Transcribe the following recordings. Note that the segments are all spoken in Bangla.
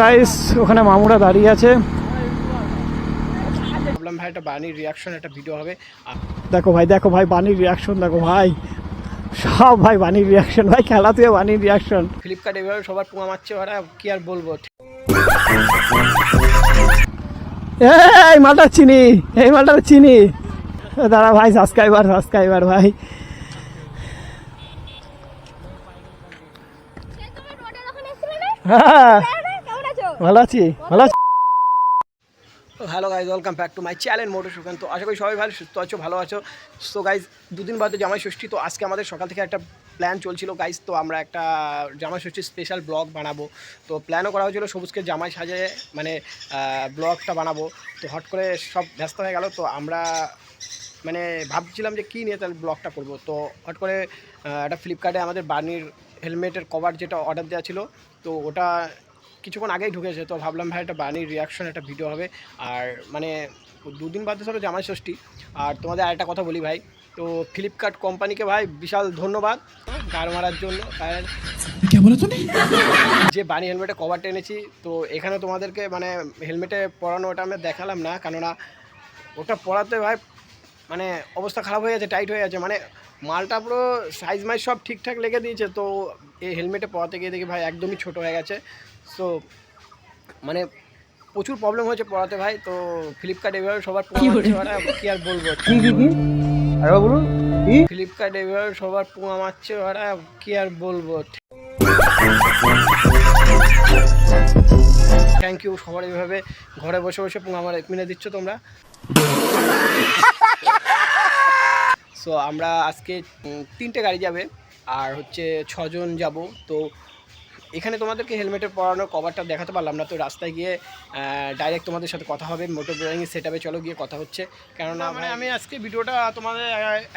গাইস ওখানে মামুরা দাঁড়িয়ে আছে। ভাবলাম ভাই একটা বাণীর রিয়াকশন একটা ভিডিও হবে। দেখো ভাই দেখো ভাই বাণীর রিয়াকশন দেখো ভাই। সব ভাই বাণীর রিয়াকশন ভাই খেলাতে বাণীর রিয়াকশন ফ্লিপকার্ট এভাবে সবার পোঙা মারছে ওরা কি আর বলব? এই মালটা চিনি এই মালটা চিনি। দাঁড়া ভাই সাবস্ক্রাইবার সাবস্ক্রাইবার ভাই। তোমার রোডের ওখানে এসেছিলে না? হ্যাঁ? ভালো আছি? ভালো hello guys welcome back to my channel motor Sukhan তো আশা করি সবাই ভালো, সুস্থ আছো, ভালো আছো। সো গাইজ দুদিন বাদে জামাই ষষ্ঠী, তো আজকে আমাদের সকাল থেকে একটা প্ল্যান চলছিল গাইজ তো আমরা একটা জামাই ষষ্ঠীর স্পেশাল ব্লগ বানাবো। তো প্ল্যানও করা হয়েছিল সবুজকে জামাই সাজে মানে ব্লগটা বানাবো। তো হট করে সব ব্যস্ত হয়ে গেল। তো আমরা মানে ভাবছিলাম যে কী নিয়ে তাহলে ব্লগটা করব। তো হট করে একটা ফ্লিপকার্টে আমাদের বার্নির হেলমেটের কভার যেটা অর্ডার দেওয়া ছিল, তো ওটা কিছুক্ষণ আগেই ঢুকেছে তো ভাবলাম ভাই একটা বার্নির রিয়াকশন একটা ভিডিও হবে। আর মানে দুদিন বাদে সব জামাই ষষ্ঠী আর তোমাদের আরেকটা কথা বলি ভাই তো ফ্লিপকার্ট কোম্পানিকে ভাই বিশাল ধন্যবাদ গাড় মারার জন্য। কারণ যে বানি হেলমেটে কভারটা এনেছি তো এখানে তোমাদেরকে মানে হেলমেটে পরানো ওটা আমি দেখালাম না কেননা ওটা পরাতে ভাই মানে অবস্থা খারাপ হয়ে গেছে টাইট হয়ে গেছে। মানে মালটা পুরো সাইজ মাইজ সব ঠিকঠাক লেগে দিয়েছে তো এই হেলমেটে পরাতে গিয়ে দেখি ভাই একদমই ছোট হয়ে গেছে। সো মানে প্রচুর প্রবলেম হয়েছে পড়াতে ভাই তো ফ্লিপকার্ট এভাবে সবার কি আর বলব? কি কি কি? আরে বলুন ফ্লিপকার্ট এভাবে সবার পোঙা মারছে ওরা কি আর বলব? থ্যাংক ইউ সবার এইভাবে ঘরে বসে বসে পোঙা মারে মিনে দিচ্ছ তোমরা। সো আমরা আজকে তিনটে গাড়ি যাবে আর হচ্ছে ছজন যাব। তো এখানে তোমাদেরকে হেলমেটের পরানোর কভারটা দেখাতে পারলাম না। তো রাস্তায় গিয়ে ডাইরেক্ট তোমাদের সাথে কথা হবে মোটর ড্রয়িং সেট আপে চলো গিয়ে কথা হচ্ছে। কেননা মানে আমি আজকে ভিডিওটা তোমাদের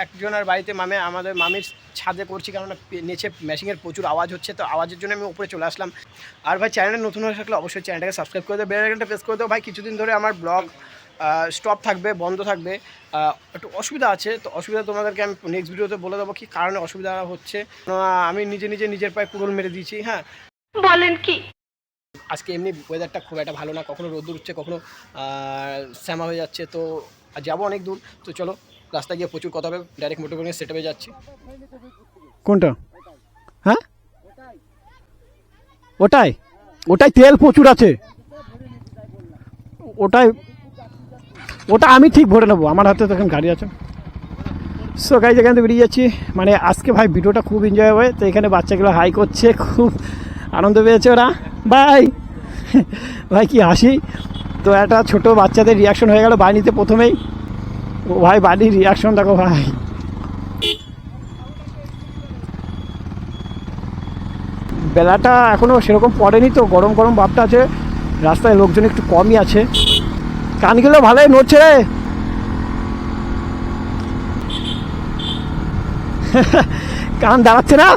একজনের বাড়িতে মামে আমাদের মামির ছাদে করছি কেননা নিচে মেশিনের প্রচুর আওয়াজ হচ্ছে। তো আওয়াজের জন্য আমি উপরে চলে আসলাম। আর ভাই চ্যানেলে নতুন হয়ে থাকলে অবশ্যই চ্যানেলটাকে সাবস্ক্রাইব করে দেবো বেল আইকনটা প্রেস করে দেবো ভাই কিছুদিন ধরে আমার ব্লগ স্টপ থাকবে বন্ধ থাকবে। একটু অসুবিধা আছে তো অসুবিধা তোমাদেরকে আমি নেক্সট ভিডিওতে বলে দেবো কি কারণে অসুবিধা হচ্ছে। আমি নিজে নিজে নিজের পায়ে কুড়োল মেরে দিয়েছি হ্যাঁ। বলেন কি? আজকে এমনি ওয়েদারটা খুব একটা ভালো না কখনো রোদ্দুর উঠছে কখনো শ্যামা হয়ে যাচ্ছে তো আর যাব অনেক দূর। তো চলো রাস্তায় গিয়ে প্রচুর কথা হবে ডাইরেক্ট মোটর করে সেট হয়ে যাচ্ছি। কোনটা? হ্যাঁ? ওটাই ওটাই তেল প্রচুর আছে। ওটাই ওটা আমি ঠিক ভরে নেব। আমার হাতে তখন গাড়ি আছে। সো গাড়ি যেখান থেকে বেরিয়ে যাচ্ছি। মানে আজকে ভাই ভিডিওটা খুব এনজয় হবে। তো এখানে বাচ্চাগুলো হাই করছে, খুব আনন্দ পেয়েছে ওরা। ভাই ভাই, কি হাসি। তো একটা ছোট বাচ্চাদের রিয়াকশন হয়ে গেল বাড়িতে প্রথমেই। ও ভাই, বাড়ির রিয়াকশন দেখো ভাই। বেলাটা এখনও সেরকম পড়েনি তো। গরম গরম ভাবটা আছে। রাস্তায় লোকজন একটু কমই আছে। কানগুলো ভালোই নড়ছে রে। কান দাঁড়াচ্ছে না?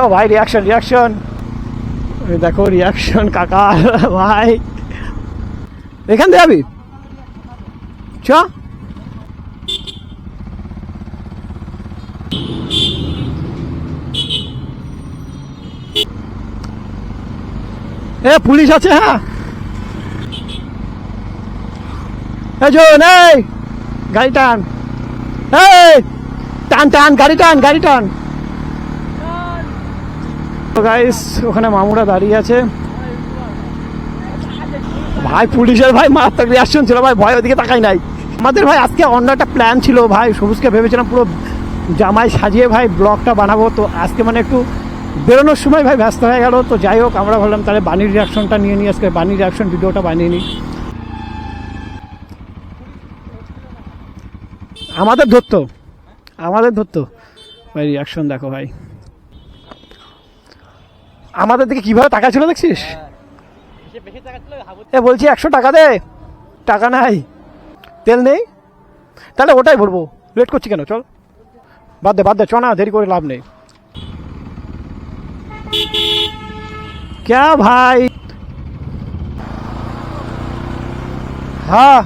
ও ভাই রিয়াকশন রিয়াকশন দেখো রিয়াকশন কাকা, ভাই। এখান থেকে যাবি? চ। এ, পুলিশ আছে হ্যাঁ? এই জন, এই! গাড়ি টান। এই! টান টান, গাড়ি টান গাড়ি টান। তো গাইস ওখানে মামুরা দাঁড়িয়ে আছে। ভাই, পুলিশের ভাই মারাত্মক রিয়াকশন ছিল, ভাই, ভয় ওদিকে তাকাই নাই। আমাদের ভাই, আজকে অন্য একটা প্ল্যান ছিল, ভাই, সবুজকে ভেবেছিলাম পুরো জামাই সাজিয়ে, ভাই, ব্লগটা বানাবো। তো আজকে মানে একটু বেরোনোর সময়, ভাই, ব্যস্ত হয়ে গেল। তো যাই হোক, আমরা ভাবলাম তাহলে বাণীর রিয়াকশনটা নিয়ে নিই। আজকে বাণীর রিয়াকশন ভিডিওটা বানিয়ে নিই। আমাদের ধরতো আমাদের ধরতো ভাই রিয়াকশন দেখো ভাই আমাদের দিকে কিভাবে টাকা ছিল দেখছিস এ বলছি একশো টাকা দে টাকা নাই তেল নেই তাহলে ওটাই ভরবো লেট করছি কেন চল বাদ দে বাদ দে চ না দেরি করে লাভ নেই क्या भाई হ্যাঁ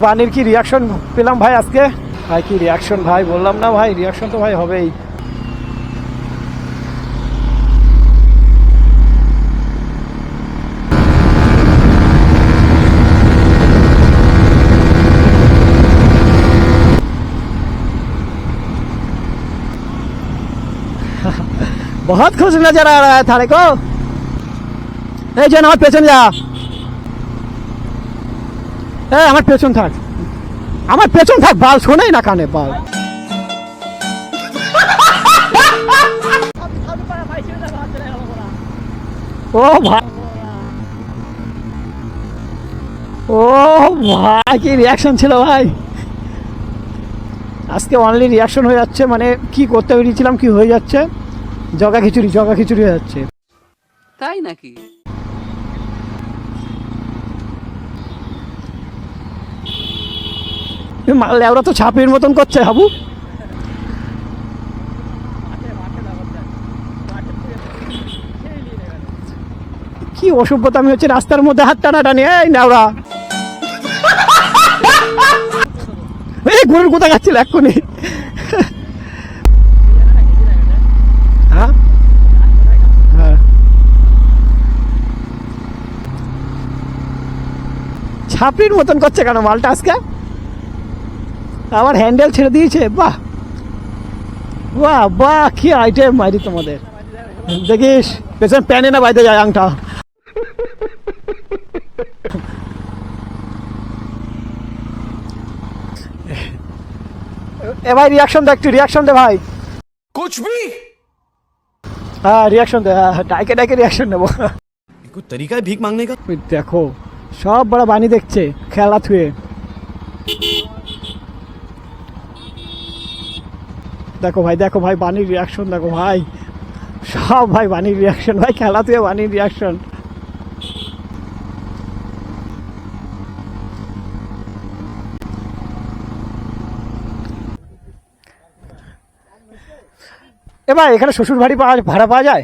পানির কি রিয়াকশন পেলাম ভাই আজকে ভাই, কি রিয়াকশন ভাই? বললাম না ভাই রিয়াকশন তো ভাই হবেই। বহুত खुश नजर आ रहा है थारे এই যেন আমার পেছন যা। হ্যাঁ আমার পেছন থাক। আমার পেছন থাক, বাল শোনেই না কানে, বাল। ও ভাই। ও ভাই, কি রিয়াকশন ছিল ভাই? আজকে অনলি রিয়াকশন হয়ে যাচ্ছে মানে কি করতে বেরিয়েছিলাম, কি হয়ে যাচ্ছে? জগা খিচুড়ি জগা খিচুড়ি হয়ে যাচ্ছে। তাই নাকি? মারলে ওরা তো ছাপের মতন করছে হাবু। কি অসভ্যতা, আমি হচ্ছে রাস্তার মধ্যে হাত টানা টানি। এই নাওরা এই গরুর কোথা খাচ্ছিল এক্ষুনি। হ্যাঁ? হ্যাঁ। ছাপড়ির মতন করছে কেন মালটা আজকে? আমার হ্যান্ডেল ছেড়ে দিয়েছে বাহ। বাহ বাহ কি আইটেম মারি তোমাদের। দেখিস পেছন প্যানে না বাইতে যায় আংটা। এ ভাই রিয়াকশন দে একটু রিয়াকশন দে ভাই। কুছ ভি হ্যাঁ রিয়াকশন দে হ্যাঁ, ডাইকে ডাইকে রিয়াকশন নেব। তরিকা ভিক মাংনে কা দেখো সব বড় বানি দেখছে খেলা থুয়ে। দেখো ভাই দেখো ভাই বানির রিয়াকশন দেখো ভাই। সব ভাই বানির রিয়াকশন ভাই খেলা থুয়ে বানির রিয়াকশন এ ভাই, এখানে শ্বশুর বাড়ি পাওয়া ভাড়া পাওয়া যায়?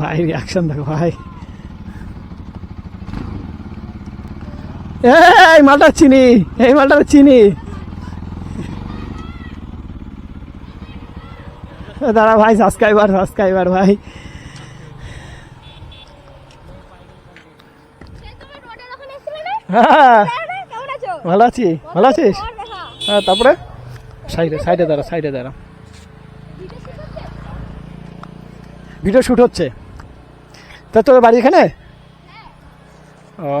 ভাই রিয়াকশন দেখো ভাই। এই মালটা চিনি, এই মালটা চিনি। দাঁড়া ভাই সাবস্ক্রাইবার সাবস্ক্রাইবার ভাই। হ্যাঁ ভালো আছি, ভালো আছিস? হ্যাঁ তারপরে? সাইডে সাইডে দাঁড়া সাইডে দাঁড়া। ভিডিও শ্যুট হচ্ছে? তা তোর বাড়ি এখানে? ও।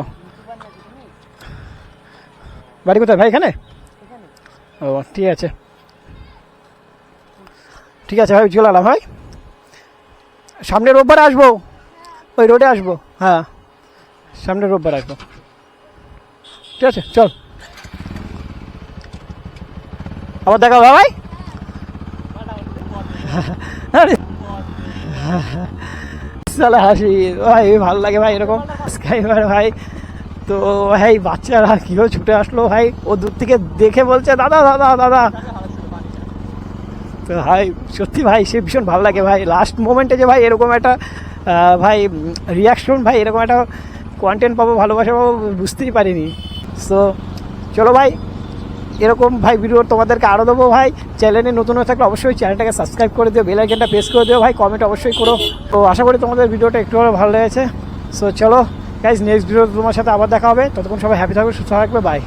বাড়ি কোথায়? ভাই, এখানে? ও, ঠিক আছে। ঠিক আছে ভাই চলে এলাম ভাই। সামনের রোববার আসব। ওই রোডে আসব হ্যাঁ। সামনের রোববার আসব। ঠিক আছে, চল। আবার দেখা ভাই? আরে। সালা হাসি। ভাই, ভালো লাগে ভাই, এরকম স্কাইবার ভাই। তো ভাই, বাচ্চারা কীভাবে ছুটে আসলো ভাই? ও দূর থেকে দেখে বলছে, দাদা দাদা দাদা। তো ভাই, সত্যি ভাই, সে ভীষণ ভালো লাগে ভাই। লাস্ট মোমেন্টে যে ভাই, এরকম একটা ভাই রিয়াকশন ভাই, এরকম একটা কন্টেন্ট পাবো, ভালোবাসা পাবো, বুঝতেই পারিনি। সো চলো ভাই এরকম ভাই ভিডিও তোমাদেরকে আরও দেবো ভাই। চ্যানেলে নতুন হয়ে থাকলে অবশ্যই চ্যানেলটাকে সাবস্ক্রাইব করে দিও বেলাইকেনটা প্রেস করে দিও ভাই কমেন্ট অবশ্যই করো। তো আশা করি তোমাদের ভিডিওটা একটু ভালো লেগেছে। সো চলো গাইজ নেক্সট ভিডিও তোমার সাথে আবার দেখা হবে। ততক্ষণ সবাই হ্যাপি থাকবে সুস্থ থাকবে বাই